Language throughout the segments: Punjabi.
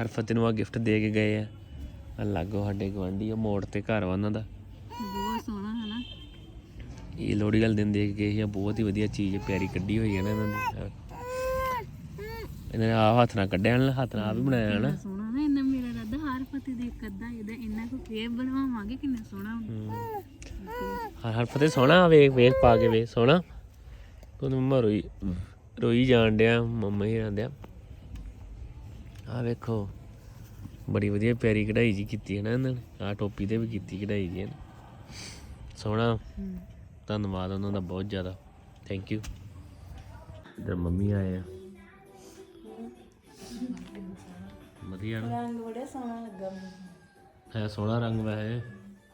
ਹਰ ਫਤਿਹ ਨੂੰ ਆ ਗਿਫਟ ਦੇ ਕੇ ਗਏ ਆ। ਆ ਲਾਗੋ ਸਾਡੇ ਗਵਾਂਢੀ ਆ ਮੋੜ ਤੇ ਘਰ ਵਾ ਉਹਨਾਂ ਦਾ। ਬਹੁਤ ਸੋਹਣਾ ਹੈ ਨਾ ਇਹ ਲੋਹੜੀ ਵਾਲੇ ਦਿਨ ਦੇ ਕੇ ਆ ਬਹੁਤ ਹੀ ਵਧੀਆ ਚੀਜ਼ ਪਿਆਰੀ ਕੱਢੀ ਹੋਈ ਹੈ ਨਾ ਇਹਨਾਂ ਨੇ। ਇਹਨਾਂ ਨੇ ਆ ਹੱਥ ਨਾਲ ਕੱਢਿਆ ਨਾ ਹੱਥ ਨਾਲ ਆਪ ਹੀ ਬਣਾਇਆ ਨਾ ਸੋਹਣਾ ਨਾ ਇਹਨਾਂ ਮੇਰਾ ਰੱਦ ਹਰ ਫਤਿਹ ਦੇ ਅੱਧਾ ਇਹਦਾ ਇਹਨਾਂ ਕੋ ਫੇਰ ਬਣਵਾਵਾਂਗੇ ਕਿੰਨਾ ਸੋਹਣਾ। ਹਰ ਹਰ ਫਤਿਹ ਸੋਹਣਾ ਵੇਖ ਵੇਖ ਪਾ ਕੇ ਵੇ ਸੋਹਣਾ। ਤੂੰ ਮੰਮਾ ਰੋਈ ਰੋਈ ਜਾਣ ਡਿਆ ਮੰਮਾ ਹੀ ਆਂਦੇ ਆ ਵੇਖੋ ਬੜੀ ਵਧੀਆ ਪਿਆਰੀ ਕਢਾਈ ਜੀ ਕੀਤੀ ਹੈ ਨਾ ਇਹਨਾਂ ਨੇ। ਆ ਟੋਪੀ ਤੇ ਵੀ ਕੀਤੀ ਕਢਾਈ ਜੀ ਇਹਨਾਂ। ਸੋਹਣਾ। ਧੰਨਵਾਦ ਉਹਨਾਂ ਦਾ ਬਹੁਤ ਜ਼ਿਆਦਾ। ਥੈਂਕ ਯੂ ਇਧਰ ਮੰਮੀ ਆਏ ਆ। ਵਧੀਆ ਨਾ। ਰੰਗ ਬੜਾ ਸੋਹਣਾ ਲੱਗਾ ਮੈਨੂੰ। ਹੈ ਸੋਹਣਾ ਰੰਗ ਵੈਸੇ।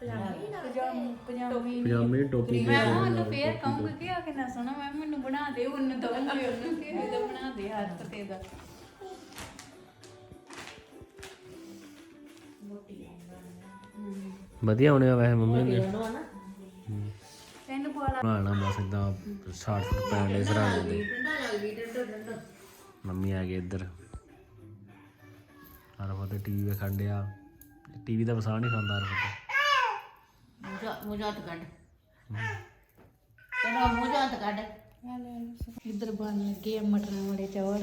ਪਜਾਮੀ। ਪਜਾਮੀ ਟੋਪੀ ਮੈਂ ਉਹਨੂੰ ਫੇਰ ਕਹੂੰਗੀ ਕਿ ਆ ਕਿੰਨਾ ਸੋਹਣਾ। ਮੈਂ ਮੈਨੂੰ ਬਣਾ ਦੇ ਉਹਨੂੰ ਦਵਾਂਗੇ ਉਹਨੂੰ ਕਿ ਇਹਦਾ ਬਣਾ ਦੇ ਦਾ ਵਧੀਆ ਹੋਣੇ ਆ ਵੈਸੇ ਮੰਮੀ ਨੇ। ਤੈਨੂੰ ਪਾ ਬਣਾਣਾ ਬਸ ਇਦਾਂ ਸ਼ਾਰਟ ਫੁੱਟ ਪੈਣ ਦੇ। ਸਰਾਣੇ ਦੇ ਮੰਮੀ ਆ ਗਏ ਇੱਧਰ। ਹਰ ਫਤੇ ਟੀਵੀ ਵੇਖਣ ਡਿਆ। ਟੀਵੀ ਦਾ ਵਸਾ ਨਹੀਂ ਖਾਂਦਾ ਹਰ ਫਤੇ ਮੂੰਹ ਹੱਥ ਕੱਢ। ਤੇਰਾ ਮੂੰਹ ਹੱਥ ਕੱਢ। ਇੱਧਰ ਬਣ ਲੱਗੇ ਮਟਰਾਂ ਵਾਲੇ ਚੌਲ।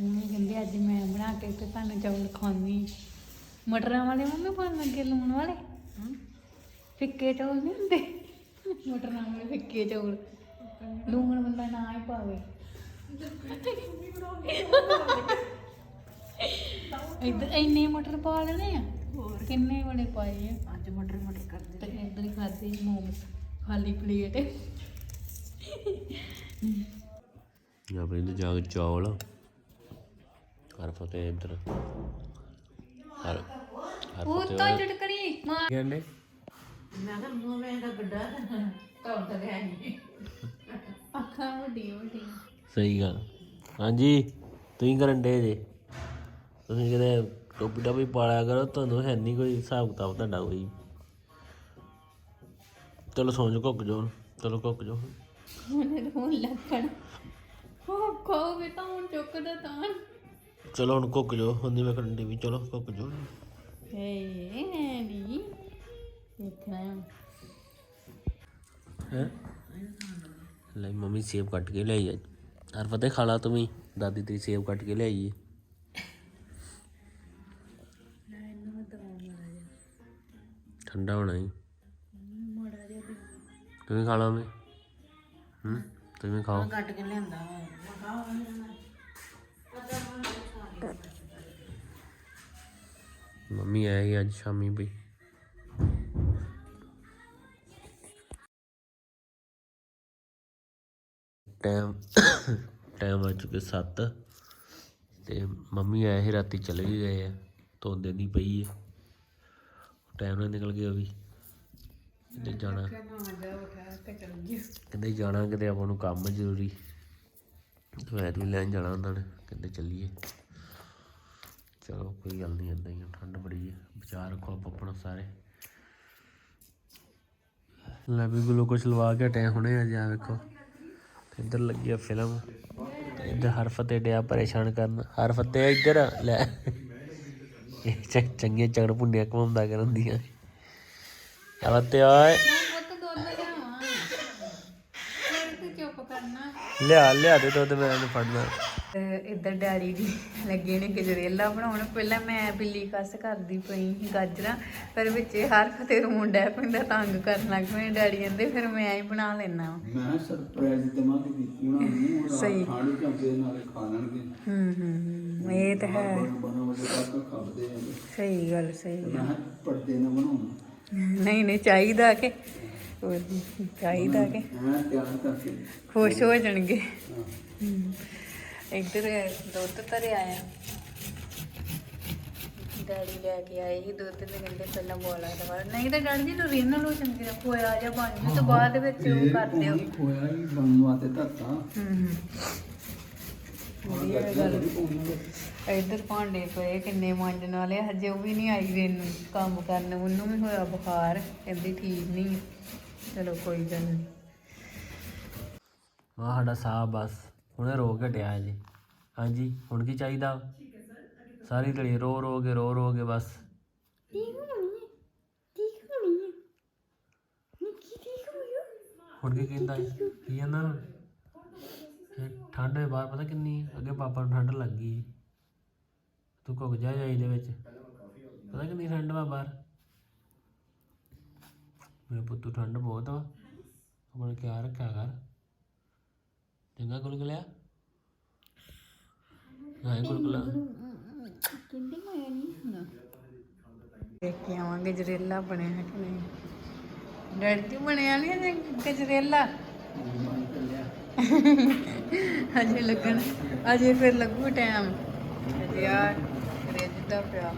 ਮੰਮੀ ਕਹਿੰਦੇ ਅੱਜ ਮੈਂ ਬਣਾ ਕੇ ਤੇ ਤੁਹਾਨੂੰ ਚੌਲ ਖਵਾਉਣੀ ਮਟਰਾਂ ਵਾਲੇ ਮੰਮੀ ਬਣ ਲੱਗੇ ਲੂਣ ਵਾਲੇ? ਫਿੱਕੇ ਚੌਲ ਨਹੀਂ ਹੁੰਦੇ? ਮਟਰਾਂ ਵਾਲੇ ਫਿੱਕੇ ਚੌਲ। ਲੂਣ ਬੰਦਾ ਨਾ ਹੀ ਪਾਵੇ। ਇੱਧਰ ਇੰਨੇ ਮਟਰ ਪਾ ਲੈਣੇ ਆ। ਕਿੰਨੇ ਵਾਲੇ ਪਾਏ ਆ? ਅੱਜ ਮਟਰ ਮਟਰ ਕਰ ਤੇ ਇੱਧਰ ਹੀ ਖਾਦੇ ਮੋਮਸ ਖਾਲੀ ਪਲੇਟ। ਜਾਂ ਫਿਰ ਇਹਦੇ ਜਾ ਕੇ ਚੌਲ। ਹਰ ਫਤੇ ਇੱਧਰ। ਹਰ ਉਹ ਤਾਂ ਝਟਕਣੀ ਮਾਰ ਕਹਿੰਦੇ? ਮੈਂ ਕਿਹਾ ਮੂੰਹ ਵੇਖ ਦਾ ਗੱਡਾ ਤੌਰ ਤਾਂ ਗਿਆ ਨਹੀਂ ਅੱਖਾਂ ਵੱਡੀਆਂ ਵੱਡੀਆਂ। ਸਹੀ ਗੱਲ। ਹਾਂਜੀ ਤੁਸੀਂ ਕਰਨ ਡੇ ਜੇ? ਤੁਸੀਂ ਕਿਤੇ ਟੋਪੀ ਟਾਪੀ ਪਾਲਿਆ ਕਰੋ ਤੁਹਾਨੂੰ ਹੈ ਨਹੀਂ ਕੋਈ ਹਿਸਾਬ ਕਿਤਾਬ ਤੁਹਾਡਾ ਕੋਈ। ਚਲੋ ਸੌਂ ਜਾਓ ਘੁੱਕ ਜਾਓ ਹੁਣ। ਚਲੋ ਘੁੱਕ ਜਾਓ ਉਹਨੇ ਰੋਣ ਲੱਗਣ ਹੋ ਖਾਓਗੇ ਤਾਂ ਹੁਣ ਚੁੱਕਦਾ ਤਾਂ। ਚਲੋ ਹੁਣ ਜਾਓ ਹੁਣ ਨਹੀਂ ਮੈਂ ਕਰਨ ਵੀ ਚਲੋ ਘੁੱਕ ਜਾਓ। ਏ ਹੈ? ਲੈ ਮੰਮੀ ਸੇਬ ਕੱਟ ਕੇ ਲਿਆਈ ਅੱਜ। ਹਰ ਫਤੇ ਖਾ ਲਾ ਤੂੰ ਵੀ ਦਾਦੀ ਤੇਰੀ ਸੇਬ ਕੱਟ ਕੇ ਲਿਆਈ ਹੈ ਠੰਡਾ ਹੋਣਾ ਹੀ ਤੁਸੀਂ ਖਾ ਲਾ ਮੈਂ ਹੂੰ ਤੁਸੀਂ ਖਾਓ। ਕੱਟ ਕੇ ਲਿਆਂਦਾ ਮੰਮੀ ਆਈ ਸੀ ਅੱਜ ਸ਼ਾਮੀ ਵੀ ਟਾਈਮ ਟਾਈਮ ਆ ਚੁੱਕੇ 7 ਤੇ ਮੰਮੀ ਆਏ ਸੀ, ਰਾਤੀ ਚਲੇ ਵੀ ਗਏ ਆ। ਧੋਂਦੇ ਨਹੀਂ ਪਈ ਹੈ ਟਾਈਮ ਨਾਲ ਨਿਕਲ ਗਿਆ ਵੀ। ਕਹਿੰਦੇ ਜਾਣਾ। ਕਹਿੰਦੇ ਜਾਣਾ, ਕਿਤੇ ਆਪਾਂ ਨੂੰ ਕੰਮ ਜ਼ਰੂਰੀ। ਦਵਾਈ ਵੀ ਲੈਣ ਜਾਣਾ ਉਹਨਾਂ ਨੇ ਕਹਿੰਦੇ ਚੱਲੀਏ। ਚਲੋ ਕੋਈ ਗੱਲ ਨਹੀਂ ਏਦਾਂ ਹੀ ਠੰਡ ਬੜੀ ਹੈ ਵਿਚਾਰ ਰੱਖੋ ਆਪ ਆਪਣਾ ਸਾਰੇ। ਲੈ ਵੀ ਗਲੂਕੋਸ਼ ਲਵਾ ਕੇ ਟੈ ਹੁਣੇ ਆ ਜਾ ਵੇਖੋ। ਤੇ ਇੱਧਰ ਲੱਗੀ ਆ ਫਿਲਮ ਤੇ ਇੱਧਰ ਹਰਫਤੇ ਡਿਆ ਪਰੇਸ਼ਾਨ ਕਰਨ। ਹਰਫਤੇ ਇੱਧਰ ਆ, ਲੈ। ਇਹ ਚ- ਚੰਗੀਆਂ ਚਗੜ ਪੁੰਨਿਆ ਘੁੰਮਦਾ ਕਰਨ ਦੀਆਂ। ਹਰਫਤੇ ਓਏ ਲਿਆ ਲਿਆ ਦੇ ਦੁੱਧ ਮੈਂ ਇਹਨੂੰ ਫੜਨਾ। ਇੱਧਰ ਡੈਡੀ ਜੀ ਲੱਗੇ ਨੇ ਗਜਰੇਲਾ ਬਣਾਉਣ। ਪਹਿਲਾਂ ਮੈਂ ਬਿੱਲੀ ਕੱਸ ਕਰਦੀ ਪਈ ਸੀ ਗਾਜਰਾਂ ਫਿਰ ਵਿੱਚ ਹਰ ਫਤੇ ਰੋਣ ਡੈ ਪੈਂਦਾ ਤੰਗ ਕਰਨ ਲੱਗ ਪਏ ਡੈਡੀ ਕਹਿੰਦੇ ਫਿਰ ਮੈਂ ਹੀ ਬਣਾ ਲੈਣਾ ਮੈਂ ਸਰਪ੍ਰਾਈਜ਼ ਦਵਾਂਗੇ ਦਿੱਤੀ ਉਹਨਾਂ ਨੂੰ ਸਹੀ। ਖਾਣ ਚਾਹੁੰਦੇ ਨਾਲੇ ਖਾ ਲੈਣਗੇ। ਹੂੰ ਹੂੰ ਇਹ ਤਾਂ ਹੈ। ਸਹੀ ਗੱਲ ਸਹੀ ਮੈਂ ਪਰਦੇ ਨਾ ਬਣਾਉਣਾ। ਨਹੀਂ ਨਹੀਂ ਚਾਹੀਦਾ ਕਿ ਚਾਹੀਦਾ ਕਿ। ਮੈਂ ਤਿਆਰ ਕਰਕੇ। ਖੁਸ਼ ਹੋ ਜਾਣਗੇ। ਹਾਂ। ਇੱਧਰ ਦੁੱਧ ਧਰਿਆ ਆ। ਡੈਡੀ ਲੈ ਕੇ ਆਏ ਸੀ ਦੁੱਧ ਤੇ ਕਹਿੰਦੇ ਪਹਿਲਾਂ ਬੋਲਾ ਦਵਾ ਨਹੀਂ ਤਾਂ ਡੈਡੀ ਜੀ ਨੂੰ ਰੀਨਲ ਹੋ ਚੰਗੀ ਦਾ ਖੋਇਆ ਜਾਂ ਬਣ ਜੂ ਤੇ ਬਾਅਦ ਵਿੱਚ ਉਹ ਕਰ ਦਿਓ। ਖੋਇਆ ਹੀ ਬਣਨ ਵਾਸਤੇ ਧਰਤਾ। ਗੱਲ। ਇੱਧਰ ਭਾਂਡੇ ਪਏ ਕਿੰਨੇ ਮਾਂਜਣ ਵਾਲੇ ਹਜੇ ਉਹ ਵੀ ਨਹੀਂ ਆਈ ਵੇ ਨੂੰ ਕੰਮ ਕਰਨ ਉਹਨੂੰ ਵੀ ਹੋਇਆ ਬੁਖਾਰ ਕਹਿੰਦੀ ਠੀਕ ਨਹੀਂ ਹੈ। ਚਲੋ ਕੋਈ ਗੱਲ ਨਹੀਂ ਆ ਸਾਡਾ ਸਾਹ ਬਸ। ਹੁਣੇ ਰੋ ਕੇ ਹਟਿਆ ਜੀ ਹਾਂਜੀ ਹੁਣ ਕੀ ਚਾਹੀਦਾ? ਸਾਰੀ ਦਿਹਾੜੀ ਰੋ ਰੋ ਕੇ ਰੋ ਰੋ ਕੇ ਬਸ। ਹੁਣ ਕੀ ਕਹਿੰਦਾ ਹੈ? ਕੀ ਕਹਿੰਦਾ? ਹੁਣ? ਇਹ ਠੰਡ ਹੈ ਬਾਹਰ ਪਤਾ ਕਿੰਨੀ ਹੈ? ਅੱਗੇ ਪਾਪਾ ਨੂੰ ਠੰਡ ਲੱਗ ਗਈ ਤੂੰ ਘੁੱਗ ਜਾ ਜਾਈ ਦੇ ਵਿੱਚ। ਪਤਾ ਕਿੰਨੀ ਠੰਡ ਵਾ ਬਾਹਰ? ਮੇਰੇ ਪੁੱਤੂ ਠੰਡ ਬਹੁਤ ਵਾ। ਆਪਣਾ ਖਿਆਲ ਰੱਖਿਆ ਕਰ। ਚੰਗਾ ਗੁਲਗੁਲਿਆ ਹਾਂ ਗੁਲਗੁਲਾ ਦੇਖ ਕੇ ਆਵਾਂਗੇ ਗਜਰੇਲਾ ਬਣਿਆ ਹੈ ਕਿ ਨਹੀਂ। ਡੈਡੀ ਬਣਿਆ ਨਹੀਂ ਅਜੇ ਗਜਰੇਲਾ ਅਜੇ ਲੱਗਣ, ਅਜੇ ਫਿਰ ਲੱਗੂ ਟਾਈਮ ਅਜੇ ਯਾਰ ਰਿੱਝਦਾ ਪਿਆ।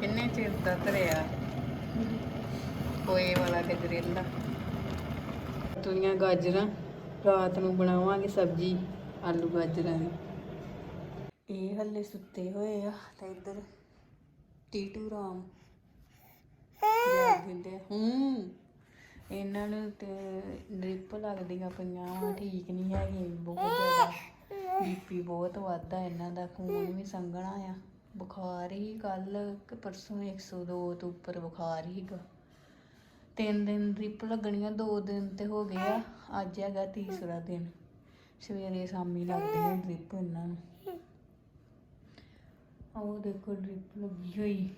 ਕਿੰਨੇ ਚਿਰ ਦਾ ਧਰਿਆ? ਕੋਏ ਵਾਲਾ ਗਜਰੇਲਾ ਤੁਲੀਆਂ ਗਾਜਰਾਂ। ਰਾਤ ਨੂੰ ਬਣਾਵਾਂਗੇ ਸਬਜੀ, ਆਲੂ ਗਾਜਰਾਂ ਦੀ। ਇਹ ਹੱਲੇ ਸੁੱਤੇ ਹੋਏ ਆ ਤੇ ਇੱਧਰ ਟੀਟੂ ਰਾਮ ਜਾਗ ਹੂੰ, ਇਹਨਾਂ ਨੂੰ ਤੇ ਡ੍ਰਿਪ ਲੱਗਦੀਆਂ ਪਈਆਂ ਵਾ, ਠੀਕ ਨਹੀਂ ਹੈਗੀ ਬਹੁਤ ਜ਼ਿਆਦਾ। ਬੀਪੀ ਬਹੁਤ ਵੱਧਦਾ ਇਹਨਾਂ ਦਾ, ਖੂਨ ਵੀ ਸੰਘਣਾ ਆ। ਬੁਖਾਰ ਹੀ ਕੱਲ ਕਿ ਪਰਸੋਂ 102 ਤੋਂ ਉੱਪਰ ਬੁਖਾਰ ਹੀਗਾ। ਤਿੰਨ ਦਿਨ ਡ੍ਰਿਪ ਲੱਗਣੀਆਂ, ਦੋ ਦਿਨ ਤੇ ਹੋ ਗਏ ਆ। ਅੱਜ ਹੈਗਾ ਤੀਸਰਾ ਦਿਨ। ਸਵੇਰੇ ਸ਼ਾਮੀ ਲੱਗਦੀਆਂ ਡ੍ਰਿਪ ਇਹਨਾਂ ਨੂੰ। ਉਹ ਦੇਖੋ ਡ੍ਰਿਪ ਲੱਗੀ ਹੋਈ।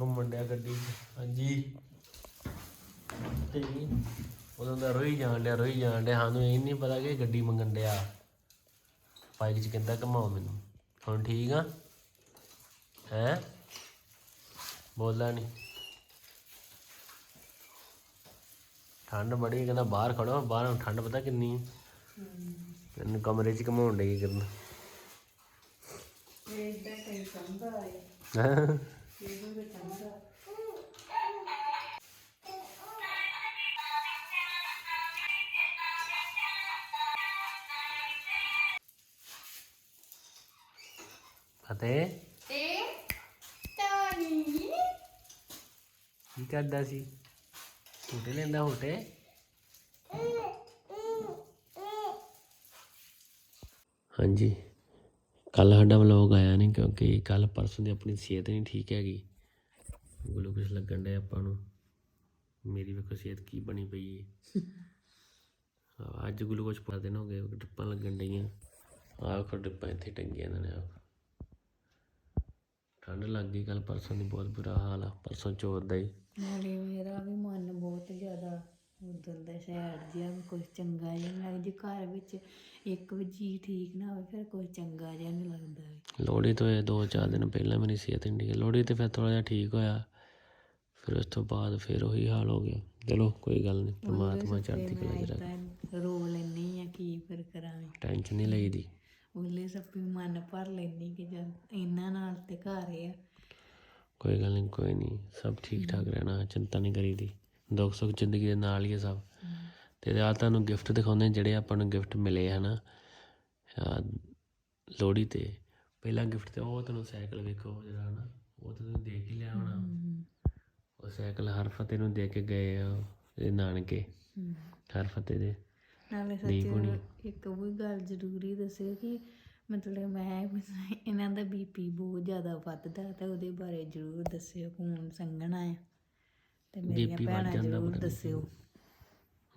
ਘੁੰਮਣ ਡਿਆ ਗੱਡੀ 'ਚ। ਹਾਂਜੀ। ਤੇ ਜੀ, ਉਦੋਂ ਦਾ ਰੋਈ ਜਾਣ ਡਿਆ, ਰੋਈ ਜਾਣ ਡਿਆ। ਸਾਨੂੰ ਇਹ ਨਹੀਂ ਪਤਾ ਕਿ ਇਹ ਗੱਡੀ ਮੰਗਣ ਡਿਆ। ਬਾਈਕ 'ਚ ਕਹਿੰਦਾ ਘਮਾਓ ਮੈਨੂੰ। ਹੁਣ ਠੀਕ ਆ? ਹੈ? ਬੋਲਦਾ ਨਹੀਂ ਠੰਡ ਬੜੀ ਹੈ, ਕਹਿੰਦਾ ਬਾਹਰ ਖੜੋ ਬਾਹਰ ਠੰਡ ਪਤਾ ਕਿੰਨੀ ਹੈ। ਇਹਨੂੰ ਕਮਰੇ 'ਚ ਘਮਾਉਣ ਕੀ ਕਰਨਾ। ਫਤਿਹ? ਤੇ ਤਾਨੀ ਕੀ ਕਰਦਾ ਸੀ? ਹੂਟੇ ਲੈਂਦਾ ਹੂਟੇ ਹਾਂਜੀ। ਕੱਲ ਸਾਡਾ ਵਲੋਗ ਆਇਆ ਨਹੀਂ ਕਿਉਂਕਿ ਕੱਲ ਪਰਸੋਂ ਦੀ ਆਪਣੀ ਸਿਹਤ ਨਹੀਂ ਠੀਕ ਹੈਗੀ। ਗਲੂਕੋਸ ਲੱਗਣ ਡਿਆ ਆਪਾਂ ਨੂੰ। ਮੇਰੀ ਵੇਖੋ ਸਿਹਤ ਕੀ ਬਣੀ ਪਈ ਹੈ ਅੱਜ ਗਲੂਕੋਸ ਪਾ ਦਿਨ ਹੋ ਗਏ ਡਿੱਪਾਂ ਲੱਗਣ ਡਈਆਂ। ਆਹ ਵੇਖੋ ਡਿੱਪਾਂ ਇੱਥੇ ਟੰਗੀਆਂ ਇਹਨਾਂ ਨੇ, ਆਹ ਠੰਡ ਲੱਗ ਗਈ ਕੱਲ ਪਰਸੋਂ ਦੀ, ਬਹੁਤ ਬੁਰਾ ਹਾਲ ਆ। ਪਰਸੋਂ ਚੋਰ ਦਾ ਹੀ ਨਾਲੇ ਮੇਰਾ ਵੀ ਮਨ ਬਹੁਤ ਜ਼ਿਆਦਾ ਉਧਰ ਦਾ ਸ਼ਹਿਰ ਜਿਹਾ ਵੀ ਕੁਝ ਚੰਗਾ ਜਿਹਾ ਨਹੀਂ ਲੱਗਦਾ। ਜੇ ਘਰ ਵਿੱਚ ਇੱਕ ਵੀ ਜੀ ਠੀਕ ਨਾ ਹੋਵੇ ਫਿਰ ਕੁਝ ਚੰਗਾ ਜਿਹਾ ਨਹੀਂ ਲੱਗਦਾ ਵੀ। ਲੋਹੜੀ ਤੋਂ ਇਹ ਦੋ ਚਾਰ ਦਿਨ ਪਹਿਲਾਂ ਮੇਰੀ ਸਿਹਤ ਨਹੀਂ ਠੀਕ। ਲੋਹੜੀ ਤੇ ਫਿਰ ਥੋੜਾ ਜਿਹਾ ਠੀਕ ਹੋਇਆ। ਫਿਰ ਉਸ ਤੋਂ ਬਾਅਦ ਫਿਰ ਉਹੀ ਹਾਲ ਹੋ ਗਿਆ। ਚਲੋ ਕੋਈ ਗੱਲ ਨਹੀਂ ਪਰਮਾਤਮਾ ਚੜ੍ਹਦੀ ਕਲਾ ਚ ਰੱਖੇ। ਰੋ ਲੈਣੀ ਆ ਕੀ ਫਿਰ ਕਰਾਂਗੇ। ਟੈਨਸ਼ਨ ਨਹੀਂ ਲਈਦੀ। ਉਹਲੇ ਸੱਪੀ ਮਨ ਭਰ ਲੈਣੀ ਕਿ ਜਦ ਇਹਨਾਂ ਨਾਲ ਤੇ ਘਰ ਆ। ਕੋਈ ਗੱਲ ਨਹੀਂ ਕੋਈ ਨਹੀਂ। ਸਭ ਠੀਕ ਠਾਕ ਰਹਿਣਾ ਚਿੰਤਾ ਨਹੀਂ ਕਰੀਦੀ। ਦੁੱਖ ਸੁੱਖ ਜ਼ਿੰਦਗੀ ਦੇ ਨਾਲ ਹੀ ਹੈ ਸਭ। ਤੇ ਆ ਤੁਹਾਨੂੰ ਗਿਫਟ ਦਿਖਾਉਂਦੇ ਜਿਹੜੇ ਆਪਾਂ ਨੂੰ ਗਿਫਟ ਮਿਲੇ ਹਨਾ? ਲੋਹੜੀ ਤੇ। ਪਹਿਲਾ ਗਿਫਟ ਤੇ ਉਹ ਤੁਹਾਨੂੰ ਸਾਈਕਲ ਵੇਖੋ ਜਿਹੜਾ ਹਨਾ? ਉਹ ਤਾਂ ਤੁਸੀਂ ਦੇਖ ਹੀ ਲਿਆ ਹੋਣਾ। ਉਹ ਸਾਈਕਲ ਹਰ ਫਤਿਹ ਨੂੰ ਦੇ ਕੇ ਗਏ ਆ ਇਹ ਨਾਨਕੇ। ਹਰ ਫਤਿਹ ਦੇ। ਨਾਲੇ ਸੱਚ ਇੱਕ ਉਹ ਗੱਲ ਜ਼ਰੂਰੀ ਦੱਸਿਓ ਕਿ ਮਤਲਬ ਮੈਂ ਇਹਨਾਂ ਦਾ ਬੀਪੀ ਬਹੁਤ ਜ਼ਿਆਦਾ ਵੱਧਦਾ ਤੇ ਉਹਦੇ ਬਾਰੇ ਜ਼ਰੂਰ ਦੱਸਿਓ ਖੂਨ ਸੰਘਣਾ ਆ। ਤੇ ਮੇਰੀਆਂ BP ਵੱਧ ਭੈਣਾਂ ਜਾਂਦਾ ਜ਼ਰੂਰ ਪਤਾ ਨੀ ਦੱਸਿਓ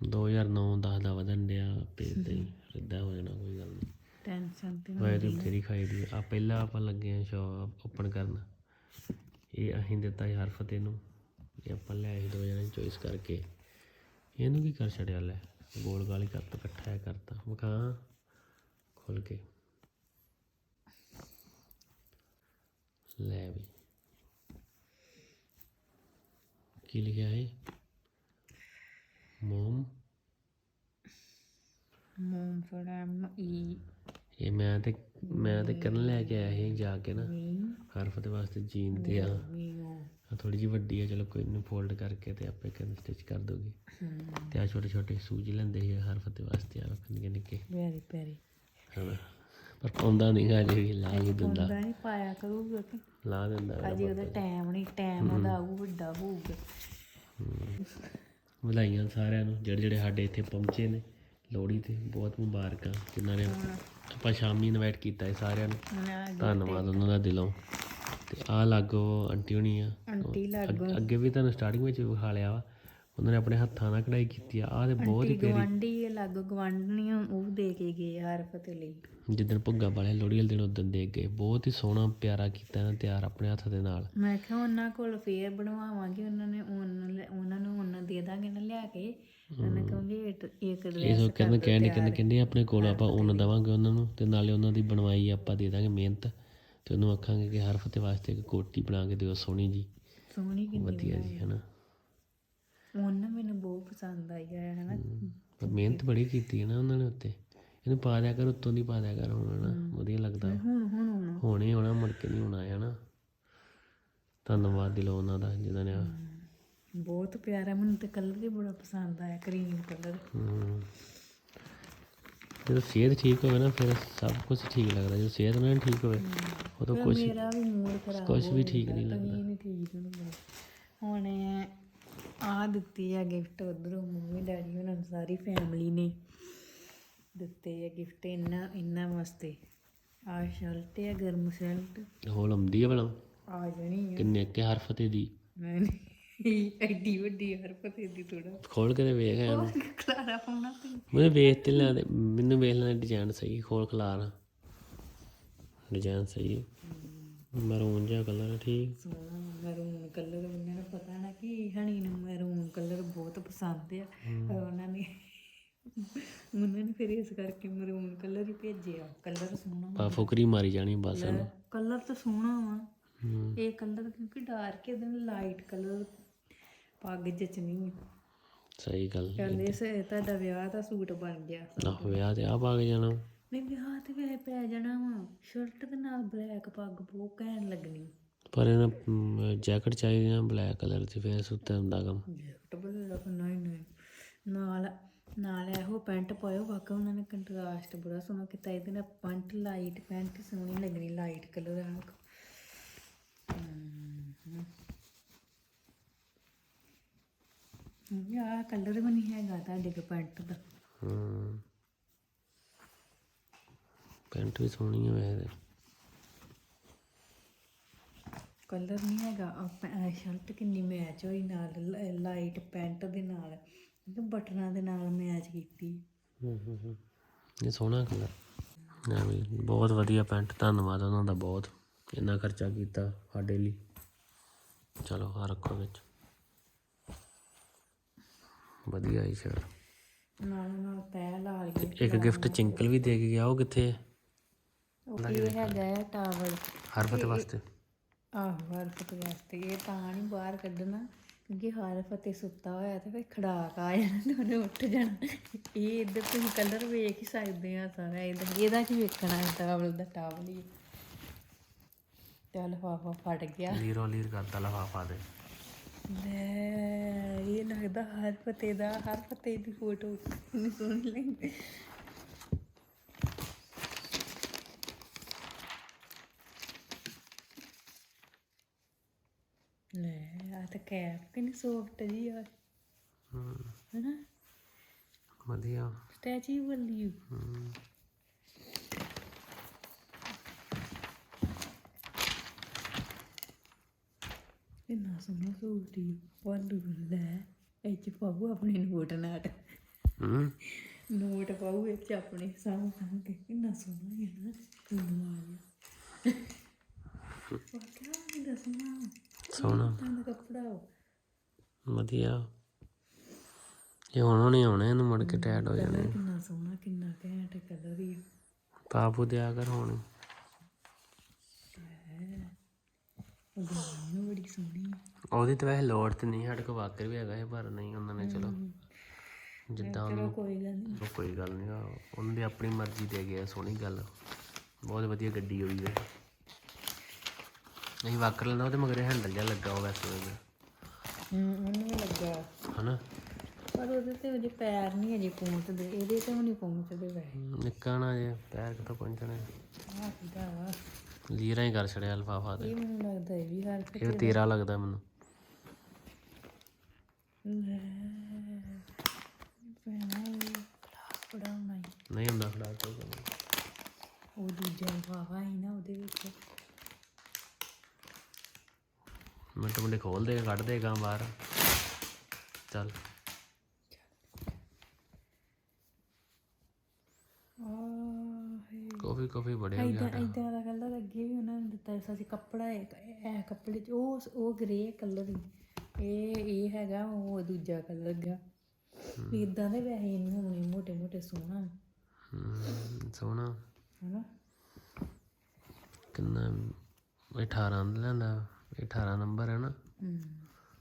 2009 10 ਦਾ ਵਧਣ ਡਿਆ ਪੇਜ ਤੇ ਹੀ ਸਿੱਧਾ ਹੋ ਜਾਣਾ ਕੋਈ ਗੱਲ ਨਹੀਂ। ਟੈਨਸ਼ਨ ਤੇ ਮੈਂ ਤੇ ਤੇਰੀ ਖਾਈ ਦੀ ਆ। ਪਹਿਲਾਂ ਆਪਾਂ ਲੱਗੇ ਆ ਸ਼ਾਪ ਓਪਨ ਕਰਨ। ਇਹ ਅਸੀਂ ਦਿੱਤਾ ਸੀ ਹਰ ਫਤਿਹ ਨੂੰ ਇਹ ਆਪਾਂ ਲੈ ਆਏ ਦੋ ਜਣੇ ਚੋਇਸ ਕਰਕੇ। ਇਹਨੂੰ ਕੀ ਕਰ ਛੜਿਆ ਲੈ? ਗੋਲ ਗਾਲੀ ਕਰਤਾ ਇਕੱਠਾ ਕਰਤਾ। ਵਿਖਾ। ਖੋਲ ਕੇ। ਲੈ ਵੀ। ਕੀ ਲਿਖਿਆ ਹੈ ਮੋਮ। ਮੂੰਹ ਫੜਾ ਈ। ਇਹ ਮੈਂ ਤੇ ਮੈਂ ਤੇ ਕਰਨ ਲੈ ਕੇ ਆਇਆ ਸੀ ਜਾ ਕੇ ਨਾ। ਹਰ ਫਤਿਹ ਵਾਸਤੇ ਜੀਨ ਤੇ ਆ। ਉਹ। ਥੋੜੀ ਜਿਹੀ ਵੱਡੀ ਆ ਚਲੋ ਕੋਈ ਨਹੀਂ ਫੋਲਡ ਕਰਕੇ ਤੇ ਆਪੇ ਕਹਿੰਦੇ ਸਟਿਚ ਕਰ ਦੋਗੇ ਤੇ ਆ ਛੋਟੇ ਛੋਟੇ ਸੂਜ ਲੈਂਦੇ ਸੀ ਹਰ ਫਤਿਹ ਵਾਸਤੇ ਆ ਨਿੱਕੇ ਨਿੱਕੇ। ਪਿਆਰੀ ਪਿਆਰੀ ਹਨਾ ਪਰ ਪਾਉਂਦਾ ਨਹੀਂ ਗਾ ਜੇ ਵੀ ਲਾ ਵੀ ਦਿੰਦਾ। ਹੁੰਦਾ ਨਹੀਂ ਪਾਇਆ ਕਰੂਗਾ ਕਿ ਲਾ ਦਿੰਦਾ ਅਜੇ ਉਹਦਾ ਟਾਈਮ ਨਹੀਂ ਟਾਈਮ ਉਹਦਾ ਆਊ ਵੱਡਾ ਹੋਊਗਾ। ਵਧਾਈਆਂ ਸਾਰਿਆਂ ਨੂੰ ਜਿਹੜੇ ਜਿਹੜੇ ਸਾਡੇ ਇੱਥੇ ਪਹੁੰਚੇ ਨੇ ਲੋਹੜੀ ਤੇ ਬਹੁਤ ਮੁਬਾਰਕਾਂ ਜਿਨ੍ਹਾਂ ਨੇ ਆਪਾਂ ਸ਼ਾਮੀ ਇਨਵਾਈਟ ਕੀਤਾ ਹੈ ਸਾਰਿਆਂ ਨੂੰ। ਧੰਨਵਾਦ ਉਹਨਾਂ ਦਾ ਦਿਲੋਂ। ਤੇ ਆ ਲਾਗੋ ਆਂਟੀ ਹੋਣੀ ਆ। ਆਂਟੀ ਲਾਗੋ। ਅੱਗ- ਵੀ ਤੁਹਾਨੂੰ ਸਟਾਰਟਿੰਗ ਵਿੱਚ ਵਿਖਾ ਲਿਆ ਵਾ। ਉਹਨਾਂ ਨੇ ਆਪਣੇ ਹੱਥਾਂ ਨਾਲ ਕਢਾਈ ਕੀਤੀ ਆ। ਆ ਤੇ ਬਹੁਤ ਹੀ ਪਿਆਰੀ ਗਵਾਂਢੀ ਲਾਗੋ ਗਵਾਂਢਣੀਆਂ ਉਹ ਦੇ ਕੇ ਗਏ ਹਰਫਤ ਲਈ। ਜਿੱਦਣ ਭੁੱਗਾ ਵਾਲੇ ਲੋਹੜੀ ਵਾਲੇ ਦਿਨ ਉਦੋਂ ਦੇ ਗਏ। ਬਹੁਤ ਹੀ ਸੋਹਣਾ ਪਿਆਰਾ ਕੀਤਾ ਇਹਨਾਂ ਤਿਆਰ ਆਪਣੇ ਹੱਥ ਦੇ ਨਾਲ। ਮੈਂ ਕਿਹਾ ਉਹਨਾਂ ਕੋਲ ਫੇਰ ਬਣਵਾਵਾਂਗੇ ਉਹਨਾਂ ਨੇ ਉਹਨਾਂ ਨੂੰ ਉਹਨਾਂ ਦੇ ਦਾਂਗੇ ਨਾ ਲਿਆ ਕੇ। ਉਹਨਾਂ ਕਹੂੰਗੇ ਇੱਕ ਇੱਕ ਇਹ ਡਰੈਸ ਸੋ ਕਹਿੰਦੇ ਕਹਿੰਦੇ ਕਹਿੰਦੇ ਕਹਿੰਦੇ ਆਪਣੇ ਕੋਲ ਆਪਾਂ ਉਹਨਾਂ ਦਵਾਂਗੇ ਉਹਨਾਂ ਨੂੰ ਤੇ ਨਾਲੇ ਉਹਨਾਂ ਦੀ ਬਣਵਾਈ ਆਪਾਂ ਦੇ ਦਾਂਗੇ ਮਿਹਨਤ। ਤੇ ਉਹਨੂੰ ਆਖਾਂਗੇ ਕਿ ਹਰ ਫਤੇ ਵਾਸਤੇ ਇੱਕ ਕੋਟੀ ਬਣਾ ਕੇ ਦਿਓ ਸੋਹਣੀ ਜੀ। ਸੋਹਣੀ ਕਿੰਨੀ ਵਧੀਆ ਜੀ ਹਨਾ। ਉਹਨਾਂ ਮੈਨੂੰ ਬਹੁਤ ਪਸੰਦ ਆਈ ਹੈ ਹਨਾ ਪਰ ਮਿਹਨਤ ਬੜੀ ਕੀਤੀ ਹੈ ਨਾ ਉਹਨਾਂ ਨੇ ਉੱਤੇ। ਇਹਨੂੰ ਪਾ ਦਿਆ ਕਰ ਉੱਤੋਂ ਦੀ ਪਾ ਦਿਆ ਕਰ ਹੁਣ ਹਨਾ ਵਧੀਆ ਲੱਗਦਾ। ਹੁਣ ਹੁਣ ਹੁਣ। ਹੋਣੇ ਹੋਣਾ ਮੁੜ ਕੇ ਨਹੀਂ ਹੋਣਾ ਹੈ ਨਾ। ਧੰਨਵਾਦ ਦਿਲੋਂ ਉਹਨਾਂ ਦਾ ਜਿਨ੍ਹਾਂ ਨੇ ਬਹੁਤ ਪਿਆਰਾ ਮੈਨੂੰ ਤੇ ਕਲਰ ਵੀ ਬੜਾ ਪਸੰਦ ਆਇਆ ਕਰੀਮ ਕਲਰ। ਹਮ। ਜਦੋਂ ਸਿਹਤ ਠੀਕ ਹੋਵੇ ਨਾ ਫਿਰ ਸਭ ਕੁਝ ਠੀਕ ਲੱਗਦਾ। ਜਦੋਂ ਸਿਹਤ ਨਾ ਠੀਕ ਹੋਵੇ ਉਦੋਂ ਕੁਝ ਮੇਰਾ ਵੀ ਮੂਡ ਖਰਾਬ ਕੁਝ ਵੀ ਠੀਕ ਨਹੀਂ ਲੱਗਦਾ। ਨਹੀਂ ਠੀਕ ਹੁਣ ਆ ਦਿੱਤੀ ਆ ਗਿਫਟ ਉਧਰੋਂ ਮੰਮੀ ਡੈਡੀ ਉਹਨਾਂ ਨੂੰ ਸਾਰੀ ਫੈਮਿਲੀ ਨੇ ਦਿੱਤੇ ਆ ਗਿਫਟ ਇੰਨਾ ਇੰਨਾ ਵਾਸਤੇ। ਆ ਸ਼ਰਟ ਹੈ ਗਰਮ ਸ਼ਰਟ ਹੋਲ ਆਉਂਦੀ ਆ ਭਲਾ। ਆ ਜਾਣੀ ਆ। ਕਿੰਨੇ ਕੇ ਹਰਫਤੇ ਦੀ? ਮੈਂ ਨਹੀਂ ਐਡੀ ਵੱਡੀ ਹਰ ਪਤੇ ਦੀ ਥੋੜਾ ਖੋਲ ਕੇ ਤੇ ਵੇਖ ਇਹਨੂੰ। ਖਲਾਰਾ ਪਾਉਣਾ ਤੇ। ਮੈਨੂੰ ਵੇਖ ਤੇ ਦੇ ਮੈਨੂੰ ਵੇਖ ਲੈਣਾ ਡਿਜ਼ਾਈਨ ਸਹੀ ਖੋਲ ਖਲਾਰ। ਡਿਜ਼ਾਈਨ ਸਹੀ। ਮਰੂਨ ਜਿਹਾ ਕਲਰ ਠੀਕ? ਸੋਹਣਾ ਮੈਰੂਨ ਕਲਰ ਉਹਨਾਂ ਨੂੰ ਪਤਾ ਨਾ ਕਿ ਹਣੀ ਨੂੰ ਮੈਰੂਨ ਕਲਰ ਬਹੁਤ ਪਸੰਦ ਆ। ਉਹਨਾਂ ਨੇ ਉਹਨਾਂ ਨੇ ਫਿਰ ਇਸ ਕਰਕੇ ਮੈਰੂਨ ਕਲਰ ਹੀ ਭੇਜਿਆ ਕਲਰ ਸੋਹਣਾ ਪਾ ਫੁਕਰੀ ਮਾਰੀ ਜਾਣੀ ਬਸ ਇਹਨੂੰ ਕਲਰ ਤਾਂ ਸੋਹਣਾ ਵਾ। ਇਹ ਕਲਰ ਕਿਉਂਕਿ ਡਾਰਕ ਇਹਦੇ ਨਾਲ ਲਾਈਟ ਕਲਰ ਪੱਗ ਜਚਣੀ ਆ। ਸਹੀ ਗੱਲ ਕਹਿੰਦੇ ਸੇ ਤੁਹਾਡਾ ਵਿਆਹ ਦਾ ਸੂਟ ਬਣ ਗਿਆ। ਆਹ ਵਿਆਹ ਤੇ ਆ ਪਾ ਕੇ ਜਾਣਾ। ਵਿਆਹ ਤੇ ਵੈਸੇ ਪੈ ਜਾਣਾ ਵਾ। ਸ਼ਰਟ ਦੇ ਨਾਲ ਬਲੈਕ ਪੱਗ ਬਹੁਤ ਕਹਿਣ ਲੱਗਣੀ। ਪਰ ਇਹਨਾਂ ਜੈਕਟ ਚਾਹੀਦੀ ਨਾ ਬਲੈਕ ਕਲਰ ਦੀ ਫੇਰ ਸੁੱਤੇ ਹੁੰਦਾ ਕੰਮ। ਜੈਕਟ ਬਲੈਕ ਨਹੀਂ ਨਹੀਂ। ਨਾਲ ਨਾਲ ਇਹੋ ਪੈਂਟ ਪਾਇਓ ਵਾਕਈ ਉਹਨਾਂ ਨੇ ਕੰਟਰਾਸਟ ਬੜਾ ਸੋਹਣਾ ਕੀਤਾ। ਇਹਦੇ ਨਾਲ ਪੈਂਟ ਲਾਈਟ ਪੈਂਟ ਸੋਹਣੀ ਲੱਗਣੀ ਲਾਈਟ ਕਲਰ ਆ। ਯਾ ਕਲਰ ਵੀ ਨਹੀਂ ਹੈਗਾ ਤੁਹਾਡੇ ਕੋ ਪੈਂਟ ਦਾ। ਹਮ। ਪੈਂਟ ਵੀ ਸੋਹਣੀ ਹੈ ਵੈਸੇ। ਕਲਰ ਨਹੀਂ ਹੈਗਾ ਸ਼ਰਟ ਕਿੰਨੀ ਮੈਚ ਹੋਈ ਨਾਲ ਲਾਈਟ ਪੈਂਟ ਦੇ ਨਾਲ ਬਟਨਾਂ ਦੇ ਨਾਲ ਮੈਚ ਕੀਤੀ। ਹਮ, ਹਮ। ਇਹ ਸੋਹਣਾ ਕਲਰ। ਨਾ ਵੀ ਬਹੁਤ ਵਧੀਆ ਪੈਂਟ ਧੰਨਵਾਦ ਉਹਨਾਂ ਦਾ ਬਹੁਤ। ਇੰਨਾ ਖਰਚਾ ਕੀਤਾ ਸਾਡੇ ਲਈ। ਚਲੋ ਆ ਰੱਖੋ ਵਿੱਚ। ਵਧੀਆ ਹੀ ਸ਼ਰਟ ਨਾਲ ਨਾਲ ਤੈ ਲਾ ਲਈਏ ਇੱਕ ਗਿਫਟ ਚਿੰਕਲ ਵੀ ਦੇ ਕੇ ਗਿਆ ਉਹ ਕਿੱਥੇ ਹੈ? ਉਹ ਇਹ ਹੈਗਾ ਹੈ ਟਾਵਲ? ਹਰਫਤ ਵਾਸਤੇ। ਆਹੋ ਹਰਫਤ ਵਾਸਤੇ। ਇਹ ਤਾਂ ਨਹੀਂ ਬਾਹਰ ਕੱਢਣਾ ਕਿਉਂਕਿ ਹਰਫਤ ਸੁੱਤਾ ਹੋਇਆ ਤੇ ਫਿਰ ਖੜਾਕ ਆ ਜਾਣਾ ਤੇ ਉਹਨੇ ਉੱਠ ਜਾਣਾ। ਇਹ ਇੱਧਰ ਤੁਸੀਂ ਕਲਰ ਵੇਖ ਹੀ ਸਕਦੇ ਆ ਸਾਰਾ ਇਹਦਾ। ਇਹਦਾ ਕੀ ਵੇਖਣਾ ਹੈ ਟਾਵਲ ਦਾ? ਟਾਵਲ ਹੀ। ਚੱਲ ਫਾਫਾ ਫਟ ਗਿਆ। ਲੀਰੋ ਲੀਰ ਕਰਦਾ ਲਫਾਫਾ ਦੇ ਲੈ ਇਹ ਲੱਗਦਾ ਹਰ ਫਤੇ ਦਾ ਹਰ ਫਤੇ ਦੀ ਫੋਟੋ ਸੋਹਣੀ ਲੱਗਦੀ ਲੈ ਆ ਤਾਂ ਕੈਪ ਕਿੰਨੀ ਸੌਫਟ ਜੀ ਆ ਹੈਨਾ ਵਧੀਆ ਸਟੈਚੂ ਵਾਲੀ ਹਮ, ਕਿੰਨਾ ਸੋਹਣਾ ਸੂਟ ਹੀ ਵਾਲੂ ਲੈ ਇਹ ਚ ਪਾਉ ਆਪਣੇ ਨੋਟ ਨਾਟ ਹਮ ਨੋਟ ਪਾਉ ਇਹ ਚ ਆਪਣੇ ਸਾਹ ਸਾਹ ਕੇ ਕਿੰਨਾ ਸੋਹਣਾ ਹੈ ਨਾ ਕਿੰਨਾ ਆ ਗਿਆ ਵਾਕਿਆ ਕਿੰਨਾ ਸੋਹਣਾ ਸੋਹਣਾ। ਤਾਂ ਕੱਪੜਾ। ਵਧੀਆ। ਇਹ ਹੁਣ ਹੁਣੇ ਆਉਣਾ ਇਹਨੂੰ ਮੁੜ ਕੇ ਟੈਟ ਹੋ ਜਾਣਾ। ਕਿੰਨਾ ਸੋਹਣਾ ਕਿੰਨਾ ਘੈਂਟ ਕਲਰ ਹੀ। ਪਾਪੂ ਦਿਆ ਕਰ ਹੁਣ। ਉਹ ਬੜੀ ਸੋਹਣੀ। ਉਹਦੀ ਤਾਂ ਵੈਸੇ ਲੋੜ ਤੇ ਨਹੀਂ ਸਾਡੇ ਕੋਲ ਵਾਕਰ ਵੀ ਹੈਗਾ ਇਹ ਪਰ ਨਹੀਂ ਉਹਨਾਂ ਨੇ ਚਲੋ। ਜਿੱਦਾਂ ਉਹਨੂੰ ਕੋਈ ਗੱਲ ਨਹੀਂ। ਕੋਈ ਗੱਲ ਨਹੀਂ ਉਹਨਾਂ ਦੀ ਆਪਣੀ ਮਰਜ਼ੀ ਦੇ ਗਿਆ ਸੋਹਣੀ ਗੱਲ। ਬਹੁਤ ਵਧੀਆ ਗੱਡੀ ਹੋਈ ਹੈ। ਨਹੀਂ ਵਾਕਰ ਲੈਣਾ ਉਹਦੇ ਮਗਰੇ ਹੈਂਡਲ ਜਿਹਾ ਲੱਗਾ ਉਹ ਵੈਸੇ ਉਹਦੇ ਹੂੰ ਉਹਨੂੰ ਵੀ ਲੱਗਾ। ਹਨਾ? ਪਰ ਉਹਦੇ ਤੇ ਅਜੇ ਪੈਰ ਨਹੀਂ ਅਜੇ ਪਹੁੰਚਦੇ ਇਹਦੇ ਤੇ ਵੀ ਨਹੀਂ ਪਹੁੰਚਦੇ ਵੈਸੇ। ਨਿੱਕਾ ਨਾ ਜੇ ਪੈਰ ਕਿੱਥੋਂ ਪਹੁੰਚਣੇ? ਆਹ ਕਿਦਾ ਵਾ? ਲੀਰਾਂ ਹੀ ਕਰ ਛੜਿਆ ਲਫਾਫਾ ਤੇ। ਇਹ ਮੈਨੂੰ ਲੱਗਦਾ ਇਹ ਵੀ ਹਰ ਇਹ ਤੇਰਾ ਲੱਗਦਾ ਮੈਨੂੰ। ਪੜਾਉਣਾ ਹੀ ਨਹੀਂ ਹੁੰਦਾ ਖੜਾ ਉਹ ਦੂਜਾ ਵਾਵਾ ਹੀ ਨਾ ਉਹਦੇ ਵਿੱਚ। ਮਿੰਟ ਮਿੰਟ ਖੋਲ ਦੇ ਕੱਢ ਦੇਗਾ ਬਾਹਰ। ਚੱਲ। ਕਾਫੀ ਕਾਫੀ ਬੜੇ ਹੋ ਇਦਾਂ ਗਿਆ ਇਦਾਂ ਦਾ ਕਲਰ ਅੱਗੇ ਵੀ ਉਹਨਾਂ ਨੇ ਦਿੱਤਾ ਸੀ ਅਸੀਂ ਕੱਪੜਾ ਹੈ ਇਹ ਕੱਪੜੇ ਚ ਉਹ ਉਹ ਗ੍ਰੇ ਕਲਰ ਇਹ ਇਹ ਹੈਗਾ ਉਹ ਦੂਜਾ ਕਲਰ ਗਾ। ਇਦਾਂ ਦੇ ਵੈਸੇ ਨਹੀਂ ਹੋਣੇ ਮੋਟੇ ਮੋਟੇ ਸੋਹਣਾ। ਹਮ, ਸੋਹਣਾ। ਹਨਾ? ਕਿੰਨਾ 18 ਦਾ ਲੈਂਦਾ 18 ਨੰਬਰ ਹੈ ਨਾ।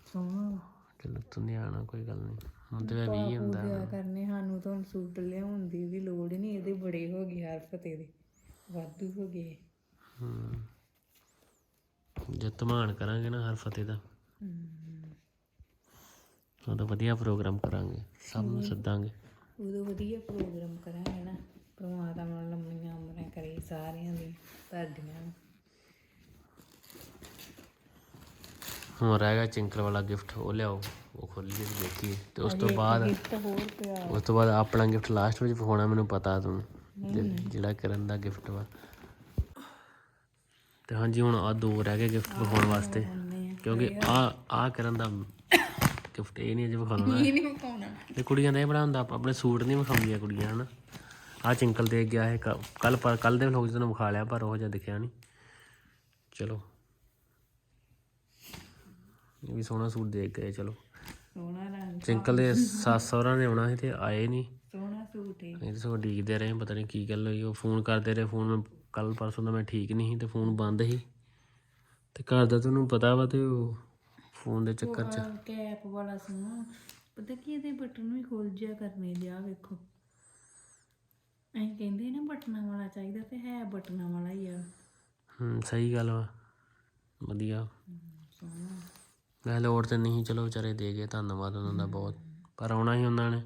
ਸੋਹਣਾ ਚਲੋ ਤੂੰ ਨਹੀਂ ਆਣਾ ਕੋਈ ਗੱਲ ਨਹੀਂ। ਹੁਣ ਤੇ 20 ਹੁੰਦਾ ਪੂਜਾ ਕਰਨੇ ਸਾਨੂੰ ਤਾਂ ਸੂਟ ਲਿਆਉਣ ਦੀ ਵੀ ਲੋੜ ਨਹੀਂ ਇਹਦੇ ਬੜੇ ਹੋ ਗਏ ਹਰ ਫਤੇ ਦੇ ਵਾਧੂ ਹੋ ਗਏ ਹਮ ਜੇ ਧਮਾਨ ਕਰਾਂਗੇ ਨਾ ਹਰ ਫਤਿਹ ਦਾ ਉਹਦਾ ਵਧੀਆ ਪ੍ਰੋਗਰਾਮ ਕਰਾਂਗੇ ਸਭ ਨੂੰ ਸੱਦਾਂਗੇ। ਉਦੋਂ ਵਧੀਆ ਪ੍ਰੋਗਰਾਮ ਕਰਾਂਗੇ ਨਾ ਪਰਮਾਤਮਾ ਲੰਮੀਆਂ ਉਮਰਾਂ ਕਰੇ ਸਾਰਿਆਂ ਦੀ ਤੁਹਾਡੀਆਂ ਹੁਣ ਰਹਿ ਗਿਆ ਚਿੰਕਲ ਵਾਲਾ ਗਿਫਟ ਉਹ ਲਿਆਓ ਉਹ ਖੋਲੀਏ ਤੇ ਦੇਖੀਏ। ਤੇ ਉਸ ਤੋਂ ਬਾਅਦ ਗਿਫਟ ਹੋਰ ਪਿਆ। ਉਸ ਤੋਂ ਬਾਅਦ ਆਪਣਾ ਗਿਫਟ ਲਾਸਟ ਵਿੱਚ ਵਿਖਾਉਣਾ ਮੈਨੂੰ ਪਤਾ ਤੂੰ ਜਿ- ਜਿਹੜਾ ਕਰਨ ਦਾ ਗਿਫਟ ਵਾ। ਤੇ ਹਾਂਜੀ ਹੁਣ ਆ ਦੋ ਰਹਿ ਗਏ ਗਿਫਟ ਵਿਖਾਉਣ ਵਾਸਤੇ। ਕਿਉਂਕਿ ਆ ਆ ਕਰਨ ਦਾ ਗਿਫਟ ਇਹ ਨਹੀਂ ਅਜੇ ਵਿਖਾਉਣਾ। ਇਹ ਨਹੀਂ ਮਕਾਉਣਾ ਤੇ ਕੁੜੀਆਂ ਦਾ ਇਹ ਬੜਾ ਹੁੰਦਾ ਆਪਣੇ ਸੂਟ ਨਹੀਂ ਵਿਖਾਉਂਦੀਆਂ ਕੁੜੀਆਂ ਹਨਾ। ਆ ਚਿੰਕਲ ਦੇ ਗਿਆ ਹੈ ਕੱਲ ਪਰ ਕੱਲ ਦੇ ਵਲੋਗ 'ਚ ਤੈਨੂੰ ਵਿਖਾ ਲਿਆ ਪਰ ਉਹ ਜਿਹਾ ਦਿਖਿਆ ਨਹੀਂ। ਚਲੋ। ਇਹ ਵੀ ਸੋਹਣਾ ਸੂਟ ਦੇਖ ਗਏ ਚਲੋ। ਸੋਹਣਾ ਰੰਗ ਚਿੰਕਲ ਦੇ ਸੱਸ ਸਹੁਰਾ ਨੇ ਆਉਣਾ ਸੀ ਤੇ ਆਏ ਨਹੀਂ ਸੋਹਣਾ ਸੂਟ ਹੈ ਇਹ ਸੋ ਡੀਕਦੇ ਰਹੇ ਪਤਾ ਨਹੀਂ ਕੀ ਗੱਲ ਹੋਈ ਉਹ ਫੋਨ ਕਰਦੇ ਰਹੇ ਫੋਨ ਮੈਂ ਕੱਲ ਪਰਸੋਂ ਦਾ ਮੈਂ ਠੀਕ ਨਹੀਂ ਸੀ ਤੇ ਫੋਨ ਬੰਦ ਸੀ। ਤੇ ਘਰ ਦਾ ਤੁਹਾਨੂੰ ਪਤਾ ਵਾ ਤੇ ਉਹ ਫੋਨ ਦੇ ਚੱਕਰ 'ਚ। ਕੈਪ ਵਾਲਾ ਸੋਹਣਾ ਪਤਾ ਕੀ ਇਹਦੇ ਬਟਨ ਵੀ ਖੁੱਲ ਜਿਆ ਕਰਨੇ ਲਿਆ ਵੇਖੋ। ਐਂ ਕਹਿੰਦੇ ਨਾ ਬਟਨਾਂ ਵਾਲਾ ਚਾਹੀਦਾ ਤੇ ਹੈ ਬਟਨਾਂ ਵਾਲਾ ਹੀ ਆ। ਹੂੰ ਸਹੀ ਗੱਲ ਵਾ ਵਧੀਆ। ਸੋਹਣਾ। ਮੈਂ ਲੋੜ ਤੇ ਨਹੀਂ ਚਲੋ ਵਿਚਾਰੇ ਦੇ ਗਏ ਧੰਨਵਾਦ ਉਹਨਾਂ ਦਾ ਬਹੁਤ। ਪਰ ਆਉਣਾ ਹੀ ਉਹਨਾਂ ਨੇ।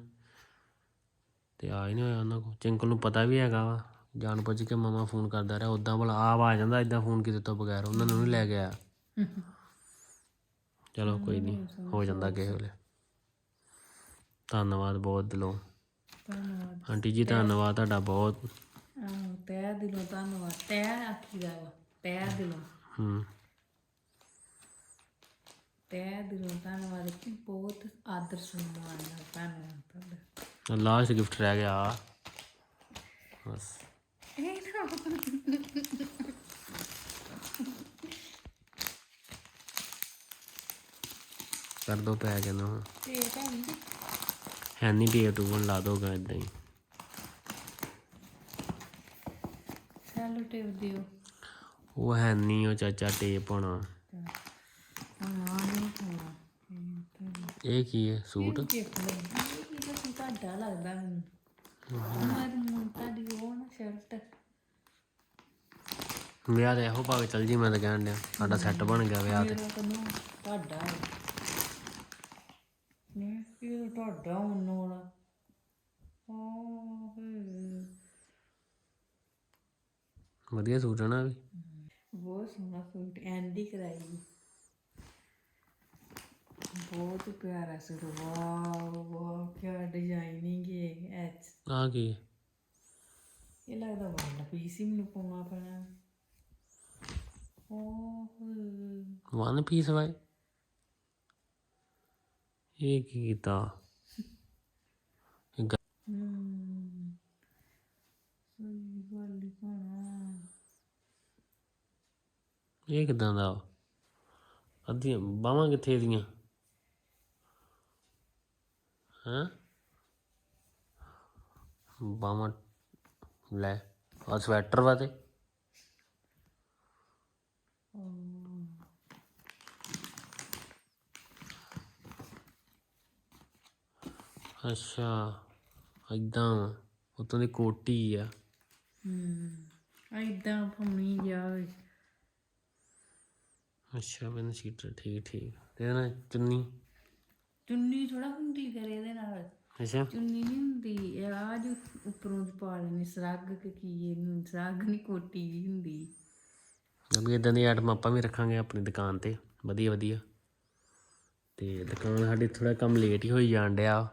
ਤੇ ਆ ਹੀ ਨਹੀਂ ਹੋਇਆ ਉਹਨਾਂ ਕੋਲ। ਚਿੰਕਲ ਨੂੰ ਪਤਾ ਵੀ ਹੈਗਾ ਵਾ ਜਾਣ ਬੁੱਝ ਕੇ ਮਮਾ ਫੋਨ ਕਰਦਾ ਰਿਹਾ ਉਦਾਂ ਭਲਾ ਆਪ ਆ ਜਾਂਦਾ ਇਦਾਂ ਫੋਨ ਕੀਤੇ ਤੋਂ ਬਗੈਰ ਉਹਨਾਂ ਨੂੰ ਨਹੀਂ ਲੈ ਗਿਆ। ਚਲੋ ਕੋਈ ਨਹੀਂ ਹੋ ਜਾਂਦਾ ਕਿਸੇ ਵੇਲੇ। ਧੰਨਵਾਦ ਬਹੁਤ ਦਿਲੋਂ। ਧੰਨਵਾਦ। ਆਂਟੀ ਜੀ ਧੰਨਵਾਦ ਤੁਹਾਡਾ ਬਹੁਤ। ਆਹੋ ਤਹਿ ਦਿਲੋਂ ਧੰਨਵਾਦ। ਤਹਿ ਆਖੀਦਾ ਵਾ ਤਹਿ ਦਿਲੋਂ। ਹੂੰ। ਤਹਿ ਦਿਲੋਂ ਧੰਨਵਾਦ ਕਿ ਬਹੁਤ ਆਦਰ ਸਨਮਾਨ ਨਾਲ ਧੰਨਵਾਦ ਤੁਹਾਡਾ। ਲਾਸਟ ਗਿਫਟ ਰਹਿ ਗਿਆ। ਬਸ। ਇਹ ਨਾ ਕਰ ਦੋ ਪੈ ਜਾਣਾ ਹੁਣ ਤੇ ਤਾਂ ਨਹੀਂ ਹੈ ਨਹੀਂ ਪੀ ਟੂ ਹੁਣ ਲਾ ਦੋਗਾ ਇਦਾਂ ਹੀ। ਸੈਲੋ ਟੇਪ ਦਿਓ। ਉਹ ਹੈ ਨਹੀਂ ਉਹ ਚਾਚਾ ਟੇਪ ਹੋਣਾ ਹੁਣ ਆ ਨਹੀਂ ਹੋਣਾ ਇਹ ਕੀ ਹੈ? ਸੂਟ? ਗਿਫਟ ਲੱਗੀ ਇਹ ਤਾਂ ਸੀ ਤੁਹਾਡਾ ਲੱਗਦਾ ਮੈਨੂੰ ਮੈਂ ਤਾਂ ਤੁਹਾਡੀ ਉਹ ਨਾ ਸ਼ਰਟ ਵਿਆਹ ਦੇ ਇਹੋ ਭਾਗ ਚੱਲ ਜੀ ਮੈਂ ਤਾਂ ਕਹਿਣ ਡਿਆ। ਸਾਡਾ ਸੈੱਟ ਬਣ ਗਿਆ ਵਿਆਹ ਤੇ। ਮੇਰਾ ਕਨੂੰ ਤੁਹਾਡਾ ਹੈ। ਨੇ ਇਹ ਤੁਹਾਡਾ ਉਹਨਾਂ ਵਾਲਾ ਆਹ ਹੇ ਵਧੀਆ ਸੂਟ ਹੈ ਨਾ ਵੀ। ਬਹੁਤ ਸੋਹਣਾ ਸੂਟ ਐਂਡੀ ਕਰਾਈ। ਬਹੁਤ ਪਿਆਰਾ ਸੂਟ ਵਾਓ ਵਾਓ ਕੀ ਡਿਜ਼ਾਈਨਿੰਗ ਹੈ ਐਚ। ਆ ਕੀ ਹੈ? ਇਹ ਲੱਗਦਾ ਵਨ ਪੀਸ ਹੀ ਮੈਨੂੰ ਪਾਉਣਾ ਪੈਣਾ ਓਹ। ਵਨ ਪੀਸ ਵਾਏ ਇਹ ਕੀ ਕੀਤਾ? ਇਹ ਗ- ਹਮ ਸਹੀ ਗੱਲ ਹੀ ਪਾਣਾ ਇਹ ਕਿਦਾਂ ਦਾ? ਵਾ? ਅੱਧੀਆਂ ਬਾਹਾਂ ਕਿੱਥੇ ਦੀਆਂ? ਹਾਂ? ਬਾਹਾਂ ਲੈ ਆ ਸਵੈਟਰ ਵਾ ਤੇ। ਅੱਛਾ ਵਾ। ਉੱਤੋਂ ਦੀ ਕੋਟੀ ਆ। ਹਮ ਐਦਾਂ ਪਾਉਣੀ ਜਾਵੇ ਅੱਛਾ ਮੈਨੂੰ ਸੀਟਰ ਠੀਕ ਠੀਕ। ਤੇ ਨਾਲ ਚੁੰਨੀ? ਚੁੰਨੀ ਥੋੜਾ ਹੁੰਦੀ ਫਿਰ ਇਹਦੇ ਨਾਲ। ਅੱਛਾ। ਚੁੰਨੀ ਨਹੀਂ ਹੁੰਦੀ ਇਹ ਆ ਜੋ ਉੱਪਰੋਂ ਦੀ ਪਾ ਲੈਣੀ ਸਰੱਗ ਕਿ ਕੀ ਇਹਨੂੰ ਸਰੱਗ ਨਹੀਂ ਕੋਟੀ ਹੁੰਦੀ। ਕਿਉਂਕਿ ਇਦਾਂ ਦੀ ਆਈਟਮ ਆਪਾਂ ਵੀ ਰੱਖਾਂਗੇ ਆਪਣੀ ਦੁਕਾਨ ਤੇ ਵਧੀਆ ਵਧੀਆ। ਤੇ ਦੁਕਾਨ ਸਾਡੀ ਥੋੜਾ ਕੰਮ ਲੇਟ ਹੀ ਹੋਈ ਜਾਣ ਡਿਆ।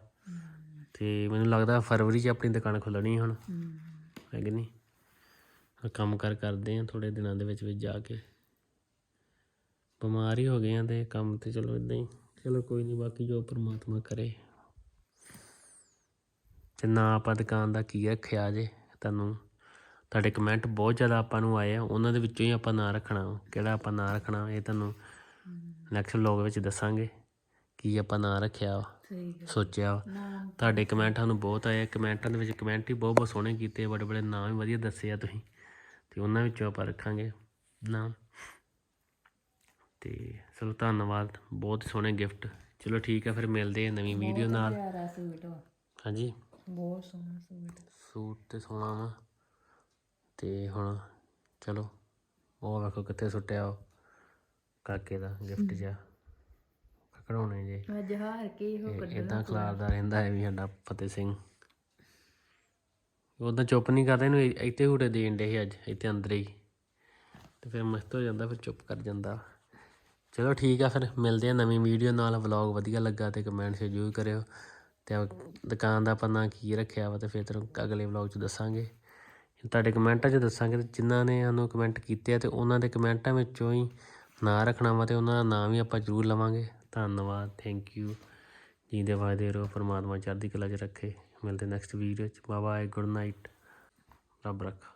ਤੇ ਮੈਨੂੰ ਲੱਗਦਾ ਫਰਵਰੀ 'ਚ ਆਪਣੀ ਦੁਕਾਨ ਖੁੱਲਣੀ ਹੁਣ ਹੈ ਕਿ ਨਹੀਂ? ਕੰਮ ਕਰ ਕਰਦੇ ਆ ਥੋੜੇ ਦਿਨਾਂ ਦੇ ਵਿੱਚ ਵਿੱਚ ਜਾ ਕੇ। ਬਿਮਾਰ ਹੀ ਹੋ ਗਏ ਆ ਤੇ ਕੰਮ ਤੇ ਚਲੋ ਇਦਾਂ ਹੀ। ਚਲੋ ਕੋਈ ਨਹੀਂ ਬਾਕੀ ਜੋ ਪ੍ਰਮਾਤਮਾ ਕਰੇ ਤੇ ਨਾ ਆਪਾਂ ਦੁਕਾਨ ਦਾ ਕੀ ਰੱਖਿਆ ਜੇ ਤੁਹਾਨੂੰ ਤੁਹਾਡੇ ਕਮੈਂਟ ਬਹੁਤ ਜ਼ਿਆਦਾ ਆਪਾਂ ਨੂੰ ਆਏ ਆ ਉਹਨਾਂ ਦੇ ਵਿੱਚੋਂ ਹੀ ਆਪਾਂ ਨਾਂ ਰੱਖਣਾ। ਕਿਹੜਾ ਆਪਾਂ ਨਾਂ ਰੱਖਣਾ ਇਹ ਤੁਹਾਨੂੰ ਨੈਕਸਟ ਵਲੌਗ ਵਿੱਚ ਦੱਸਾਂਗੇ ਕੀ ਆਪਾਂ ਨਾਂ ਰੱਖਿਆ ਸੋਚਿਆ। ਨਾ ਤੁਹਾਡੇ ਕਮੈਂਟ ਸਾਨੂੰ ਬਹੁਤ ਆਏ ਆ। ਕਮੈਂਟਾਂ ਦੇ ਵਿੱਚ ਕਮੈਂਟ ਹੀ ਬਹੁਤ ਬਹੁਤ ਸੋਹਣੇ ਕੀਤੇ ਬੜੇ ਬੜੇ ਨਾਮ ਵੀ ਵਧੀਆ ਦੱਸੇ ਆ ਤੁਸੀਂ ਤੇ ਉਹਨਾਂ ਵਿੱਚੋਂ ਆਪਾਂ ਰੱਖਾਂਗੇ ਨਾਮ ਤੇ ਚਲੋ ਧੰਨਵਾਦ ਬਹੁਤ ਸੋਹਣੇ ਗਿਫਟ ਚਲੋ ਠੀਕ ਆ ਫਿਰ ਮਿਲਦੇ ਆ ਨਵੀਂ ਵੀਡੀਓ ਨਾਲ। ਪਿਆਰਾ ਸੂਟ ਵਾ ਹਾਂਜੀ। ਬਹੁਤ ਸੋਹਣਾ ਸੂਟ। ਸੂਟ ਤੇ ਸੋਹਣਾ ਵਾ। ਤੇ ਹੁਣ ਚਲੋ ਉਹ ਵੇਖੋ ਕਿੱਥੇ ਸੁੱਟਿਆ ਉਹ ਕਾਕੇ ਦਾ ਗਿਫਟ ਜਿਹਾ। ਖੜਾਉਣੇ ਜੇ। ਅੱਜ ਹਾਰ ਕੇ ਇਹੋ ਇਦਾਂ ਖਲਾਰਦਾ ਰਹਿੰਦਾ ਹੈ ਵੀ ਸਾਡਾ ਫਤਿਹ ਸਿੰਘ। ਉਦਾਂ ਚੁੱਪ ਨਹੀਂ ਕਰਦਾ ਇਹਨੂੰ ਇ- ਇੱਥੇ ਹੂਟੇ ਦੇਣ ਦੇ ਸੀ ਅੱਜ ਇੱਥੇ ਅੰਦਰ ਹੀ। ਤੇ ਫਿਰ ਮਸਤ ਹੋ ਜਾਂਦਾ ਫਿਰ ਚੁੱਪ ਕਰ ਜਾਂਦਾ। ਚਲੋ ਠੀਕ ਆ ਫਿਰ, ਮਿਲਦੇ ਆ ਨਵੀਂ ਵੀਡੀਓ ਨਾਲ। ਵਲੌਗ ਵਧੀਆ ਲੱਗਾ ਤੇ ਕਮੈਂਟ ਜ਼ਰੂਰ ਕਰਿਓ। ਤੇ ਦੁਕਾਨ ਦਾ ਆਪਾਂ ਨਾਂ ਕੀ ਰੱਖਿਆ ਵਾ ਤੇ ਫਿਰ ਤੁਹਾਨੂੰ ਅਗਲੇ ਵਲੌਗ 'ਚ ਦੱਸਾਂਗੇ। ਤੁਹਾਡੇ ਕਮੈਂਟਾਂ 'ਚ ਦੱਸਾਂਗੇ ਤੇ ਜਿਨ੍ਹਾਂ ਨੇ ਸਾਨੂੰ ਕਮੈਂਟ ਕੀਤੇ ਆ ਤੇ ਉਹਨਾਂ ਦੇ ਕਮੈਂਟਾਂ ਵਿੱਚੋਂ ਹੀ ਨਾਂ ਰੱਖਣਾ ਵਾ ਤੇ ਉਹਨਾਂ ਦਾ ਨਾਮ ਵੀ ਆਪਾਂ ਜ਼ਰੂਰ ਲਵਾਂਗੇ। ਧੰਨਵਾਦ ਥੈਂਕ ਯੂ ਜੀ ਦੇ ਵਾਦੇ ਰਹੋ, ਪਰਮਾਤਮਾ ਚੜ੍ਹਦੀ ਕਲਾ 'ਚ ਰੱਖੇ। ਮਿਲਦੇ ਨੈਕਸਟ ਵੀਡੀਓ 'ਚ। ਬਾਏ ਬਾਏ ਗੁੱਡ ਨਾਈਟ ਰੱਬ ਰੱਖਾ।